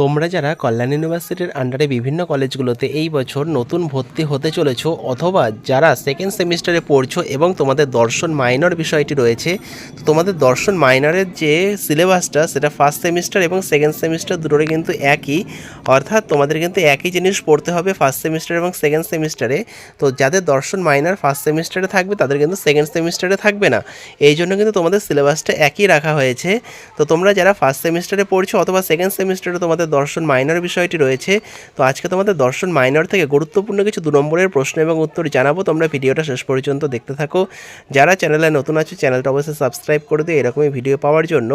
তোমরা যারা কল্যাণ ইউনিভার্সিটির আন্ডারে বিভিন্ন কলেজগুলোতে এই বছর নতুন ভর্তি হতে চলেছ অথবা যারা সেকেন্ড সেমিস্টারে পড়ছো এবং তোমাদের দর্শন মাইনর বিষয়টি রয়েছে, তো তোমাদের দর্শন মাইনরের যে সিলেবাসটা সেটা ফার্স্ট সেমিস্টার এবং সেকেন্ড সেমিস্টার দুটোরই কিন্তু একই। অর্থাৎ তোমাদের কিন্তু একই জিনিস পড়তে হবে ফার্স্ট সেমিস্টার এবং সেকেন্ড সেমিস্টারে তো যাদের দর্শন মাইনার ফার্স্ট সেমিস্টারে থাকবে, তাদের কিন্তু সেকেন্ড সেমিস্টারে থাকবে না। এই জন্য কিন্তু তোমাদের সিলেবাসটা একই রাখা হয়েছে। তো তোমরা যারা ফার্স্ট সেমিস্টারে পড়ছো অথবা সেকেন্ড সেমিস্টারে তোমাদের দর্শন মাইনর বিষয়টি রয়েছে। তো আজকে তোমাদের দর্শন মাইনর থেকে গুরুত্বপূর্ণ কিছু দু নম্বরের প্রশ্ন এবং উত্তর জানাব। তোমরা ভিডিওটা শেষ পর্যন্ত দেখতে থাকো। যারা চ্যানেলে নতুন আছে চ্যানেলটা অবশ্যই সাবস্ক্রাইব করে দিও, এরকমই ভিডিও পাওয়ার জন্য।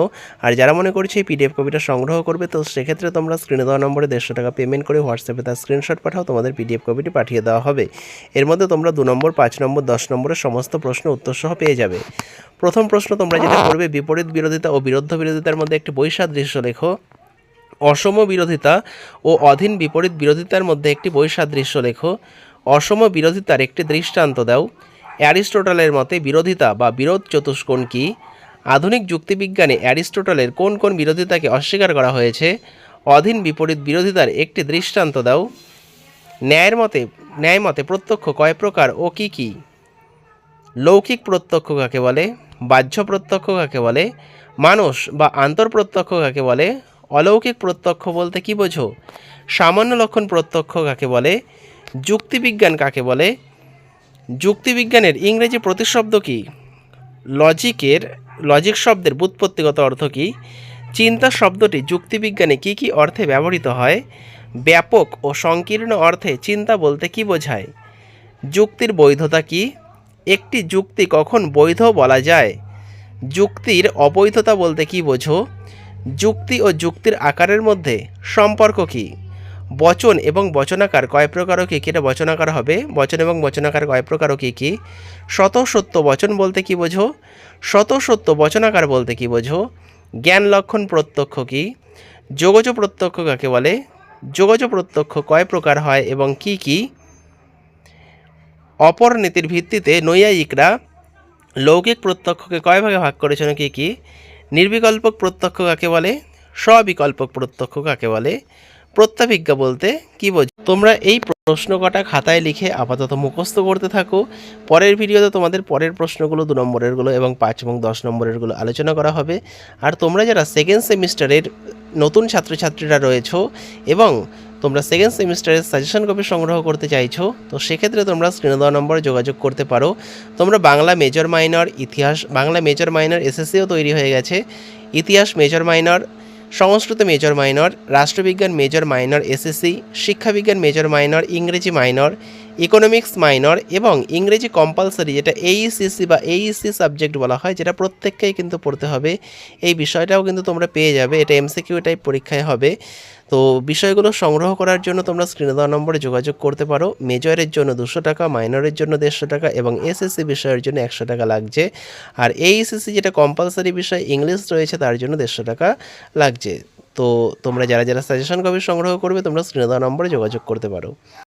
আর যারা মনে করছে এই পিডিএফ কপিটা সংগ্রহ করবে, তো সেক্ষেত্রে তোমরা স্ক্রিনে দেওয়া নম্বরে দেড়শো টাকা পেমেন্ট করে হোয়াটসঅ্যাপে তার স্ক্রিনশট পাঠাও, তোমাদের পিডিএফ কপিটি পাঠিয়ে দেওয়া হবে। এর মধ্যে তোমরা দু নম্বর, পাঁচ নম্বর, দশ নম্বরের সমস্ত প্রশ্ন উত্তর সহ পেয়ে যাবে। প্রথম প্রশ্ন তোমরা যেটা করবে, বিপরীত বিরোধিতা ও বিরুদ্ধ বিরোধিতার মধ্যে একটি বৈসাদৃশ্য লেখো। অসম বিরোধিতা ও অধীন বিপরীত বিরোধিতার মধ্যে একটি বৈসাদৃশ্য লেখো। অসম বিরোধিতার একটি দৃষ্টান্ত দাও। অ্যারিস্টোটলের মতে বিরোধিতা বা বিরোধ চতুষ্কোণ কি? আধুনিক যুক্তিবিজ্ঞানে অ্যারিস্টোটলের কোন কোন বিরোধিতাকে অস্বীকার করা হয়েছে? অধীন বিপরীত বিরোধিতার একটি দৃষ্টান্ত দাও। ন্যায়ের মতে, ন্যায় মতে প্রত্যক্ষ কয় প্রকার ও কি কি? লৌকিক প্রত্যক্ষ কাকে বলে? বাহ্য প্রত্যক্ষ কাকে বলে? মানুষ বা আন্তঃপ্রত্যক্ষ কাকে বলে? অলৌকিক প্রত্যক্ষ বলতে কি বোঝো? সামান্য লক্ষণ প্রত্যক্ষ কাকে বলে? যুক্তিবিজ্ঞান কাকে বলে? যুক্তিবিজ্ঞানের ইংরেজি প্রতিশব্দ কি? লজিকের, লজিক শব্দের বুৎপত্তিগত অর্থ কী? চিন্তা শব্দটি যুক্তিবিজ্ঞানে কী কী অর্থে ব্যবহৃত হয়? ব্যাপক ও সংকীর্ণ অর্থে চিন্তা বলতে কী বোঝায়? যুক্তির বৈধতা কি? একটি যুক্তি কখন বৈধ বলা যায়? যুক্তির অবৈধতা বলতে কী বোঝো? যুক্তি ও যুক্তির আকারের মধ্যে সম্পর্ক কী? বচন এবং বচনাকার কয় প্রকার ও কী কী? এটা বচনাকার হবে। বচন এবং বচনাকার কয় প্রকার ও কী কী? শত সত্য বচন বলতে কী বোঝো? শত সত্য বচনাকার বলতে কী বোঝো? জ্ঞান লক্ষণ প্রত্যক্ষ কী? যোগজ প্রত্যক্ষ কাকে বলে? যোগজ প্রত্যক্ষ কয় প্রকার হয় এবং কি কি? অপর নীতির ভিত্তিতে নৈয়ায়িকরা লৌকিক প্রত্যক্ষকে কয় ভাগে ভাগ করেছেন কি কি? নির্বিকল্পক প্রত্যক্ষ কাকে বলে? স্ববিকল্পক প্রত্যক্ষ কাকে বলে? প্রত্যাভিজ্ঞা বলতে কি বোঝ তোমরা এই প্রশ্ন কটা খাতায় লিখে আপাতত মুখস্থ করতে থাকো। পরের ভিডিওতে তোমাদের পরের প্রশ্নগুলো দু নম্বরেরগুলো এবং পাঁচ এবং দশ নম্বরেরগুলো আলোচনা করা হবে। আর তোমরা যারা সেকেন্ড সেমিস্টারের নতুন ছাত্রছাত্রীরা রয়েছো এবং তোমরা সেকেন্ড সেমিস্টারের সাজেশন কপি সংগ্রহ করতে চাইছো, তো সেক্ষেত্রে তোমরা স্ক্রিনে দেওয়া নম্বরে যোগাযোগ করতে পারো। তোমরা বাংলা মেজর মাইনর ইতিহাস, বাংলা মেজর মাইনর এসএসসিও তৈরি হয়ে গেছে। ইতিহাস major minor Sanskrit major minor রাষ্ট্রবিজ্ঞান মেজর মাইনর এসএসসি শিক্ষাবিজ্ঞান মেজর মাইনর ইংরেজি মাইনর ইকোনমিক্স মাইনর এবং ইংরেজি কম্পালসারি যেটা এইসিসি বা এইসি সাবজেক্ট বলা হয়, যেটা প্রত্যেককেই কিন্তু পড়তে হবে। এই বিষয়টাও কিন্তু তোমরা পেয়ে যাবে। এটা এমসিকিউ টাইপ পরীক্ষায় হবে। তো বিষয়গুলো সংগ্রহ করার জন্য তোমরা স্ক্রিনে দেওয়া নম্বরে যোগাযোগ করতে পারো। মেজরের জন্য দুশো টাকা মাইনরের জন্য দেড়শো টাকা এবং এসএসসি বিষয়ের জন্য একশো টাকা লাগছে। আর এইসিসি যেটা কম্পালসারি বিষয় ইংলিশ রয়েছে, তার জন্য দেড়শো টাকা লাগছে। তো তোমরা যারা যারা সাজেশন কপি সংগ্রহ করবে, তোমরা স্ক্রিনে দেওয়া নম্বরে যোগাযোগ করতে পারো।